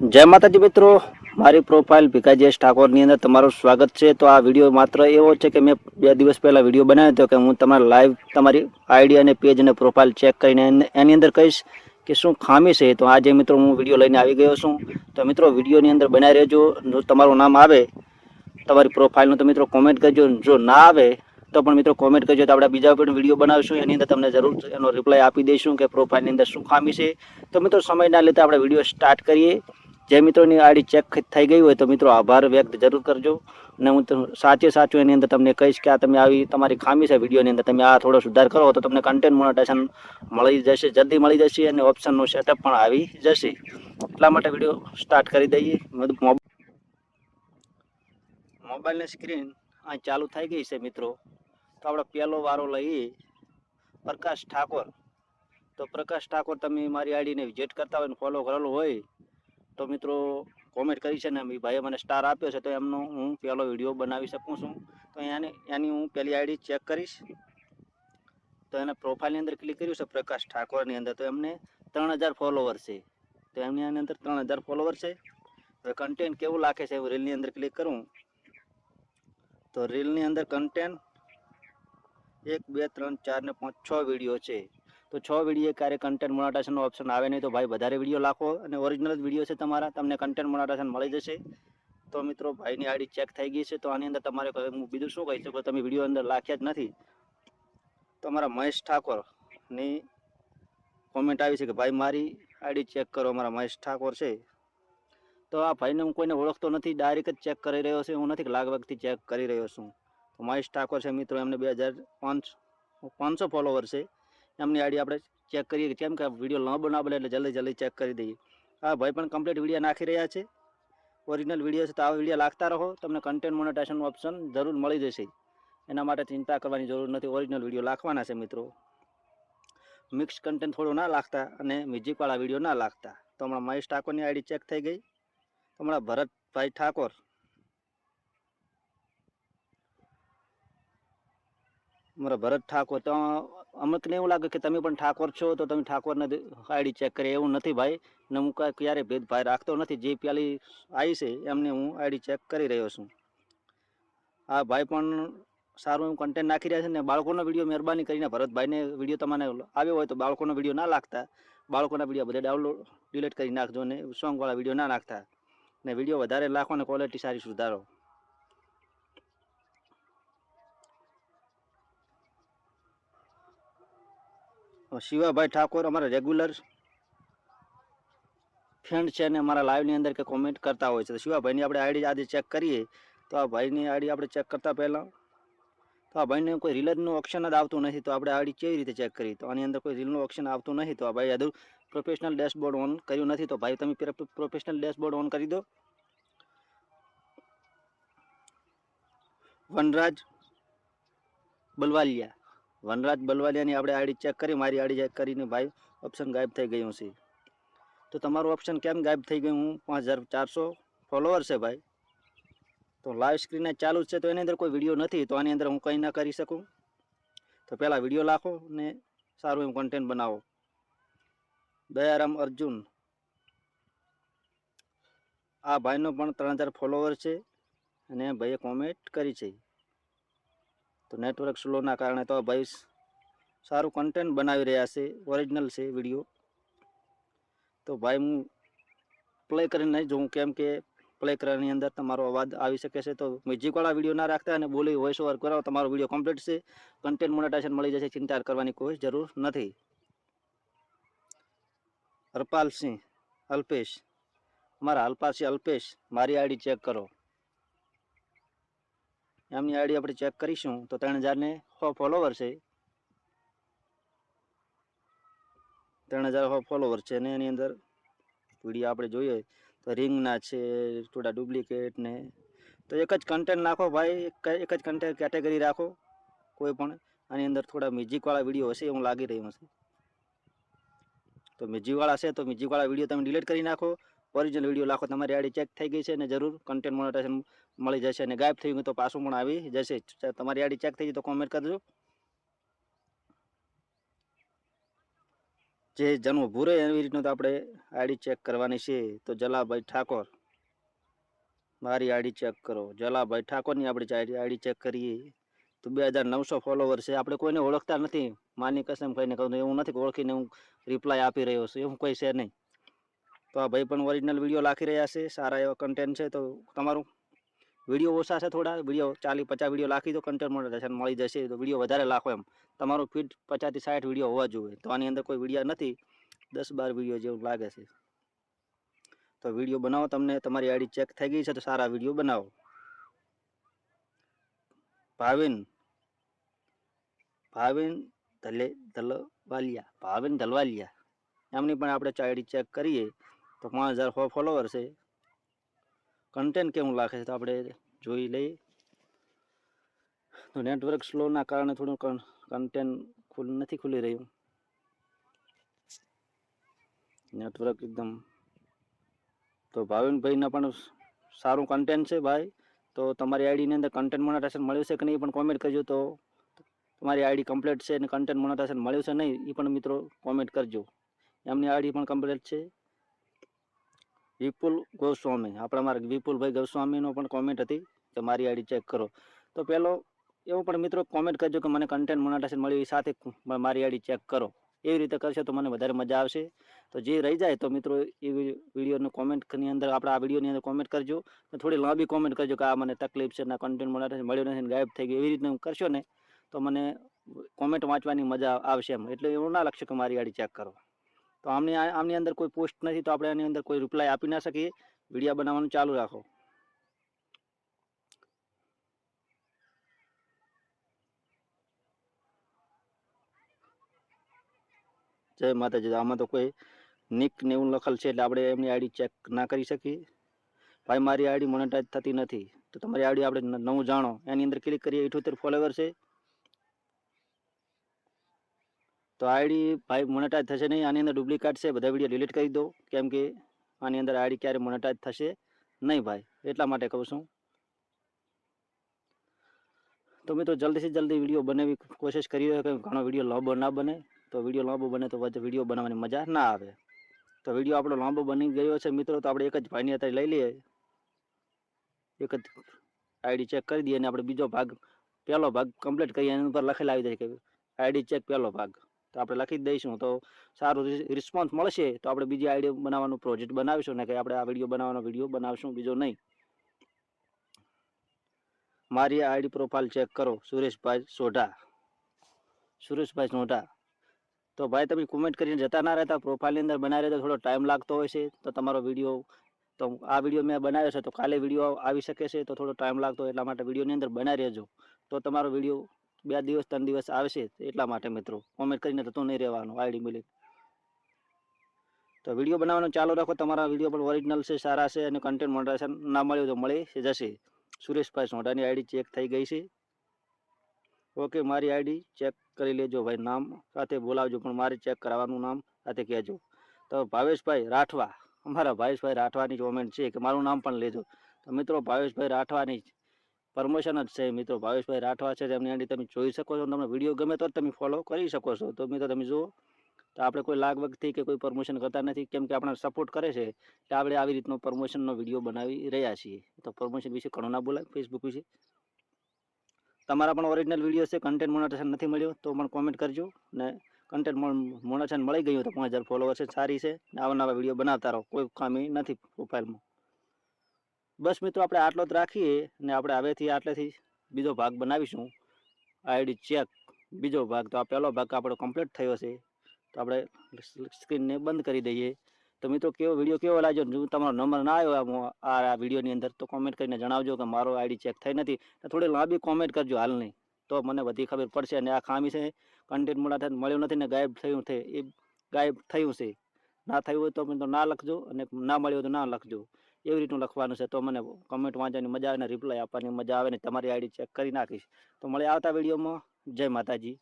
જય માતાજી મિત્રો, મારી પ્રોફાઇલ ભીખાજી ઠાકોરની અંદર તમારું સ્વાગત છે. તો આ વીડિયો માત્ર એવો છે કે મેં બે દિવસ પહેલાં વીડિયો બનાવ્યો હતો કે હું તમારા લાઈવ તમારી આઈડી અને પેજ અને પ્રોફાઇલ ચેક કરીને એની અંદર કહીશ કે શું ખામી છે. તો આજે મિત્રો હું વીડિયો લઈને આવી ગયો છું. તો મિત્રો વિડીયોની અંદર બનાવી રહેજો. જો તમારું નામ આવે, તમારી પ્રોફાઇલનું તો મિત્રો કોમેન્ટ કરજો. જો ના આવે, તો પણ મિત્રો કોમેન્ટ કરજો. તો આપણે બીજા પણ વીડિયો બનાવીશું. એની અંદર તમને જરૂર એનો રિપ્લાય આપી દઈશું કે પ્રોફાઇલની અંદર શું ખામી છે. તો મિત્રો સમય ના લેતા આપણે વીડિયો સ્ટાર્ટ કરીએ. જે મિત્રોની આઈડી ચેક થઈ ગઈ હોય તો મિત્રો આભાર વ્યક્ત જરૂર કરજો. અને હું સાચે સાચું એની અંદર તમને કહીશ કે આ તમે આવી તમારી ખામી છે વિડીયોની અંદર, તમે આ થોડો સુધાર કરો તો તમને કન્ટેન્ટ મોનેટાઇઝેશન મળી જશે, જલ્દી મળી જશે અને ઓપ્શનનું સેટઅપ પણ આવી જશે. એટલા માટે વીડિયો સ્ટાર્ટ કરી દઈએ. મોબાઈલની સ્ક્રીન અહીં ચાલુ થઈ ગઈ છે મિત્રો. તો આપણે પહેલો વારો લઈએ. પ્રકાશ ઠાકોર. તો પ્રકાશ ઠાકોર તમે મારી આઈડીને વિઝિટ કરતા હોય ફોલો કરેલો હોય તો મિત્રો કોમેન્ટ કરી છે ને ભાઈએ મને સ્ટાર આપ્યો છે તો એમનો હું પહેલો વીડિયો બનાવી શકું છું. તો એની એની હું પહેલી આઈડી ચેક કરીશ. તો એને પ્રોફાઇલની અંદર ક્લિક કર્યું છે પ્રકાશ ઠાકોરની અંદર. તો એમને ત્રણ હજાર ફોલોવર છે. તો એમની આની અંદર ત્રણ હજાર ફોલોવર છે. હવે કન્ટેન્ટ કેવું લાગે છે હું રીલની અંદર ક્લિક કરું. તો રીલની અંદર કન્ટેન્ટ એક, બે, ત્રણ, ચાર ને પાંચ, છ વીડિયો છે. તો છ વીડિયો ક્યારે કન્ટેન્ટ મોનેટાઇઝેશનનો ઓપ્શન આવે નહીં તો ભાઈ વધારે વીડિયો લાખો અને ઓરિજિનલ જ વીડિયો છે તમારા, તમને કન્ટેન્ટ મોનેટાઇઝેશન મળી જશે. તો મિત્રો, ભાઈની આઈડી ચેક થઈ ગઈ છે, તો આની અંદર તમારે હું બીજું શું કહી શકું? તમે વીડિયો અંદર લાખ્યા જ નથી. તો અમારા મહેશ ઠાકોરની કોમેન્ટ આવી છે કે ભાઈ મારી આઈડી ચેક કરો, અમારા મહેશ ઠાકોર છે. તો આ ભાઈને હું કોઈને ઓળખતો નથી ડાયરેક્ટ જ ચેક કરી રહ્યો છું, હું નથી લાગવાગથી ચેક કરી રહ્યો છું. તો મહેશ ઠાકોર છે મિત્રો, એમને બે હજાર પાંચ, પાંચસો ફોલોવર છે. એમની આઈડી આપણે ચેક કરીએ કેમ કે વીડિયો ન બનાવે એટલે જલ્દી જલ્દી ચેક કરી દઈએ. હા, ભાઈ પણ કમ્પ્લીટ વીડિયો નાખી રહ્યા છે. ઓરિજિનલ વીડિયો છે તો આ વીડિયો લાગતા રહો. તમને કન્ટેન્ટ મોનેટાઇઝેશન ઓપ્શન જરૂર મળી જશે. એના માટે ચિંતા કરવાની જરૂર નથી. ઓરિજિનલ વીડિયો લાખવાના છે મિત્રો. મિક્સ કન્ટેન્ટ થોડું ના લાગતા અને મ્યુઝિકવાળા વીડિયો ના લાગતા. તો હમણાં મહેશ ઠાકોરની આઈડી ચેક થઈ ગઈ. હમણાં ભરતભાઈ ઠાકોર. મારા ભરત ઠાકોર તો અમને એવું લાગે કે તમે પણ ઠાકોર છો, તો તમે ઠાકોરને આઈડી ચેક કરી, એવું નથી ભાઈ. ને હું કાંઈ ક્યારે ભેદભાવ રાખતો નથી. જે પેલી આવી છે, એમને હું આઈડી ચેક કરી રહ્યો છું. આ ભાઈ, પણ સારું એવું કન્ટેન્ટ નાખી રહ્યા છે ને, બાળકોનો વીડિયો મહેરબાની કરીને ભરતભાઈને વીડિયો તમને આવ્યો હોય તો બાળકોનો વીડિયો ના લાગતા. બાળકોના વીડિયો બધા ડાઉનલોડ ડિલીટ કરી નાખજો ને સોંગવાળા વીડિયો ના નાખતા ને વીડિયો વધારે લાખો ને ક્વોલિટી સારી સુધારો. શિવાભાઈ ઠાકોર અમારા રેગ્યુલર ફ્રેન્ડ છે ને અમારા લાઈવની અંદર કે કોમેન્ટ કરતા હોય છે. તો શિવાભાઈની આપણે આઈડી આજે ચેક કરીએ, તો આ ભાઈની આઈડી આપણે ચેક કરતા પહેલાં, તો આ ભાઈને કોઈ રીલરનું ઓપ્શન જ આવતું નથી, તો આપણે આઈડી કેવી રીતે ચેક કરીએ? તો આની અંદર કોઈ રીલનું ઓપ્શન આવતું નથી, તો આ ભાઈ હજુ પ્રોફેશનલ ડેશબોર્ડ ઓન કર્યું નથી, તો ભાઈ તમે પ્રોફેશનલ ડેશબોર્ડ ઓન કરી દો. વનરાજ બલવાલિયા. વનરાજ બલવાલિયાની આપણે આઈડી ચેક કરી, મારી આઈડી ચેક કરીને ભાઈ ઓપ્શન ગાયબ થઈ ગયું છે. તો તમારું ઓપ્શન કેમ ગાયબ થઈ ગયું? હું પાંચ હજાર ચારસો ફોલોવર છે ભાઈ. તો લાઈવ સ્ક્રીન ચાલુ છે, તો એની અંદર કોઈ વીડિયો નથી, તો આની અંદર હું કંઈ ના કરી શકું? તો પહેલાં વીડિયો લાખો ને સારું એવું કન્ટેન્ટ બનાવો. દયારામ અર્જુન. આ ભાઈનો પણ ત્રણ હજાર ફોલોવર છે, અને ભાઈએ કોમેન્ટ કરી છે. તો નેટવર્ક સ્લોના કારણે તો ભાઈ સારું કન્ટેન્ટ બનાવી રહ્યા છે ઓરિજિનલ છે વીડિયો તો ભાઈ હું પ્લે કરીને નહીં જોઉં, કેમ કે પ્લે કરવાની અંદર તમારો અવાજ આવી શકે છે. તો મ્યુઝિકવાળા વીડિયો ના રાખતા અને બોલી વોઇસ ઓવર કરો તમારો વીડિયો કમ્પ્લીટ છે. કન્ટેન્ટ મોનેટાઇઝેશન મળી જશે, ચિંતા કરવાની કોઈ જરૂર નથી. હરપાલસિંહ, અલ્પેશ. મારા હરપાલસિંહ, અલ્પેશ, મારી આઈડી ચેક કરો. એમની આઈડી આપણે ચેક કરીશું તો ત્રણ હજારને સો ફોલોવર છે. ત્રણ હજાર સો ફોલોવર છે અને એની અંદર વીડિયો આપણે જોઈએ તો રિંગના છે, થોડા ડુપ્લિકેટ ને. તો એક જ કન્ટેન્ટ નાખો ભાઈ, એક જ કન્ટેન્ટ કેટેગરી રાખો કોઈ પણ. આની અંદર થોડા મ્યુઝિકવાળા વીડિયો હશે એવું લાગી રહ્યું હશે. તો મ્યુઝિકવાળા છે તો મ્યુઝિકવાળા વીડિયો તમે ડિલીટ કરી નાખો. ઓરિજિનલ વીડિયો લાખો, તમારી આઈડી ચેક થઈ ગઈ છે અને જરૂર. કન્ટેન્ટ મોનેટાઇઝેશન મળી જશે અને ગાયબ થઈ ગયું તો પાછું પણ આવી જશે. તમારી આઈડી ચેક થઈ ગઈ તો કોમેન્ટ કરજો જે જન્મ ભૂરે એવી રીતનું તો આપણે આઈડી ચેક કરવાની છે. તો જલાભાઈ ઠાકોર, મારી આઈડી ચેક કરો. જલાભાઈ ઠાકોરની આપણે આઈડી ચેક કરીએ. તો બે હજાર નવસો ફોલોવર છે. આપણે કોઈને ઓળખતા નથી. માની કસમ કહીને કહું એવું નથી ઓળખીને હું રિપ્લાય આપી રહ્યો છું. એવું કોઈ છે નહીં. તો આ ભાઈ પણ ઓરિજિનલ વીડિયો લાખી રહ્યા છે. સારા એવા કન્ટેન્ટ છે. તો તમારું? વીડિયો ઓછા છે થોડા, વીડિયો ચાલીસ, પચાસ વીડિયો લાખી તો કન્ટેન્ટ મોનેટાઇઝેશન મળી જશે તો વીડિયો વધારે લાખો એમ. તમારું ફીડ પચાસથી સાઠ વીડિયો હોવા જોઈએ. તો આની અંદર કોઈ વીડિયો નથી, દસ બાર વીડિયો જેવું લાગે છે. તો વીડિયો બનાવો તમને, તમારી આઈડી ચેક થઈ ગઈ છે તો સારા વીડિયો બનાવો. ભાવિન ભાવિન ધલે, ધલવાલિયા, ભાવિન ધલવાલિયા. એમની પણ આપણે આઈડી ચેક કરીએ તો પાંચ હજાર ફોલોવર છે. કન્ટેન્ટ કેવું લાગે છે તો આપણે જોઈ લઈએ. તો નેટવર્ક સ્લોના કારણે થોડું કન્ટેન્ટ ખુલ, નથી ખુલી રહ્યું. નેટવર્ક એકદમ. તો ભાવિનભાઈના પણ સારું કન્ટેન્ટ છે ભાઈ. તો તમારી આઈડીની અંદર કન્ટેન્ટ મોનેટાઇઝેશન મળ્યું છે કે નહીં પણ કોમેન્ટ કરજો. તો તમારી આઈડી કમ્પ્લીટ છે અને કન્ટેન્ટ મોનેટાઇઝેશન મળ્યું છે નહીં એ પણ મિત્રો કોમેન્ટ કરજો. એમની આઈડી પણ કમ્પ્લીટ છે. વિપુલ ગોસ્વામી. આપણા મારા વિપુલભાઈ ગોસ્વામીનો પણ કોમેન્ટ હતી કે મારી આઈડી ચેક કરો. તો પહેલો એવો પણ મિત્રો કોમેન્ટ કરજો કે મને કન્ટેન્ટ મોનાટાશન મળી સાથે મારી આઈડી ચેક કરો. એવી રીતે કરશે તો મને વધારે મજા આવશે. તો જે રહી જાય તો મિત્રો એ વિડીયોનું કોમેન્ટની અંદર, આપણે આ વિડીયોની અંદર કોમેન્ટ કરજો. થોડી લાંબી કોમેન્ટ કરજો કે આ મને તકલીફ છે ના કન્ટેન્ટ મોનેટાઇઝેશન મળ્યો નથી ગાયબ થઈ ગયું. એવી રીતે કરશો ને, તો મને કોમેન્ટ વાંચવાની મજા આવશે એમ. એટલે એવું ના લખશો કે મારી આઈડી ચેક કરો. તો આમની આમની અંદર કોઈ પોસ્ટ નથી તો આપણે આની અંદર કોઈ રિપ્લાય આપી ના શકીએ. વીડિયો બનાવવાનું ચાલુ રાખો. જય માતાજી. આમાં તો કોઈ નિક ને એવું લખેલ છે એટલે આપણે એમની આઈડી ચેક ના કરી શકીએ. ભાઈ, મારી આઈડી મોનેટાઈઝ થતી નથી. તો તમારી આઈડી આપણે નવું જાણો. એની અંદર ક્લિક કરીએ. ઇઠોતેર ફોલોવર છે. તો આઈડી ભાઈ મોનેટાઈઝ થશે નહીં. આની અંદર ડુપ્લિકેટ છે. બધા વીડિયો ડિલીટ કરી દો. કેમ કે આની અંદર આઈડી ક્યારે મોનેટાઈઝ થશે નહીં ભાઈ. એટલા માટે કહું છું. તો મિત્રો, જલ્દીથી જલ્દી વીડિયો બનાવી કોશિશ કરી રહ્યો કે ઘણો વીડિયો લાંબો ના બને. તો વીડિયો લાંબો બને તો વીડિયો બનાવવાની મજા ના આવે. તો વીડિયો આપણો લાંબો બની ગયો છે મિત્રો, તો આપણે એક જ ભાઈની અત્યારે લઈ લઈએ. એક જ આઈડી ચેક કરી દઈએ અને આપણે બીજો ભાગ, પહેલો ભાગ કમ્પ્લીટ કરીએ. એની ઉપર લખેલા આવી જાય કે આઈડી ચેક પહેલો ભાગ. તો આપણે લખી જ દઈશું. તો સારું રિસ્પોન્સ મળશે તો આપણે બીજી આઈડિયા બનાવવાનું પ્રોજેક્ટ બનાવીશું. ને કે આપણે આ વીડિયો બનાવવાનો વીડિયો બનાવશું બીજો નહીં. મારી આઈડી પ્રોફાઇલ ચેક કરો. સુરેશભાઈ સોઢા. સુરેશભાઈ સોઢા. તો ભાઈ તમે કોમેન્ટ કરીને જતા ના રહેતા પ્રોફાઇલની અંદર બનાવી રહેતા, થોડો ટાઈમ લાગતો હોય છે, તો તમારો વીડિયો તો આ વીડિયો મેં બનાવ્યો છે, તો કાલે વીડિયો આવી શકે છે, તો થોડો ટાઈમ લાગતો એટલા માટે વિડીયોની અંદર બનાવી રહેજો. તો તમારો વીડિયો બે દિવસ, ત્રણ દિવસ આવશે એટલા માટે મિત્રો. કોમેન્ટ કરીને તો નહીં રહેવાનું આઈડી મિલી તો વીડિયો બનાવવાનું ચાલુ રાખો. તમારા વીડિયો પણ ઓરિજિનલ છે, સારા છે અને કન્ટેન્ટ મોનેટાઇઝેશન ના મળ્યું તો મળી જશે. સુરેશભાઈ સોઢાની આઈડી ચેક થઈ ગઈ છે. ઓકે મારી આઈડી ચેક કરી લેજો ભાઈ નામ. સાથે બોલાવજો, પણ મારે ચેક કરાવવાનું નામ સાથે કહેજો. તો ભાવેશભાઈ રાઠવા. અમારા ભાવેશભાઈ રાઠવાની કોમેન્ટ છે કે મારું નામ પણ લેજો. તો મિત્રો, ભાવેશભાઈ રાઠવાની પ્રમોશન જ છે, મિત્રો. ભાવેશભાઈ રાઠવા છે, તેમની આઈડી તમે જોઈ શકો છો. તમને વીડિયો ગમે તો તમે ફોલો કરી શકો છો. તો મિત્રો તમે જુઓ, તો આપણે કોઈ લાગવગથી કે કોઈ પ્રમોશન કરતા નથી, કેમ કે આપણને સપોર્ટ કરે છે, એટલે આપણે આવી રીતનો પ્રમોશનનો વીડિયો બનાવી રહ્યા છીએ. તો પ્રમોશન વિશે ઘણું ના બોલાય ફેસબુક વિશે. તમારા પણ ઓરિજિનલ વીડિયો છે કન્ટેન્ટ મોનેટાઇઝેશન નથી મળ્યો, તો પણ કોમેન્ટ કરજો. ને કન્ટેન્ટ મોનેટાઇઝેશન મળી ગયું તો પાંચ હજાર ફોલોવર છે, સારી છે. ને આવા નવા વીડિયો બનાવતા રહો, કોઈ ખામી નથી પ્રોફાઇલમાં બસ મિત્રો, આપણે આટલો જ રાખીએ ને આપણે હવેથી આટલેથી બીજો ભાગ બનાવીશું. આઈડી ચેક, બીજો ભાગ. તો આ પહેલો ભાગ આપણો કમ્પ્લીટ થયો છે. તો આપણે સ્ક્રીનને બંધ કરી દઈએ. તો મિત્રો, કેવો વીડિયો કેવો લાગ્યો? જો તમારો નંબર ના આવ્યો આ વિડીયોની અંદર, તો કોમેન્ટ કરીને જણાવજો કે મારો આઈડી ચેક થઈ નથી. થોડી લાંબી કોમેન્ટ કરજો હાલની. તો મને બધી ખબર પડશે અને આ ખામી છે કન્ટેન્ટ મોડા મળ્યું નથી ને ગાયબ થયું છે. એ ગાયબ થયું છે. ના થયું હોય તો ના લખજો અને ના મળ્યું હોય તો ના લખજો. એવી રીતનું લખવાનું છે તો મને કમેન્ટ વાંચવાની મજા આવે ને રિપ્લાય આપવાની મજા આવે ને તમારી આઈડી ચેક કરી નાખીશ. તો મળે આવતા વિડીયોમાં જય માતાજી.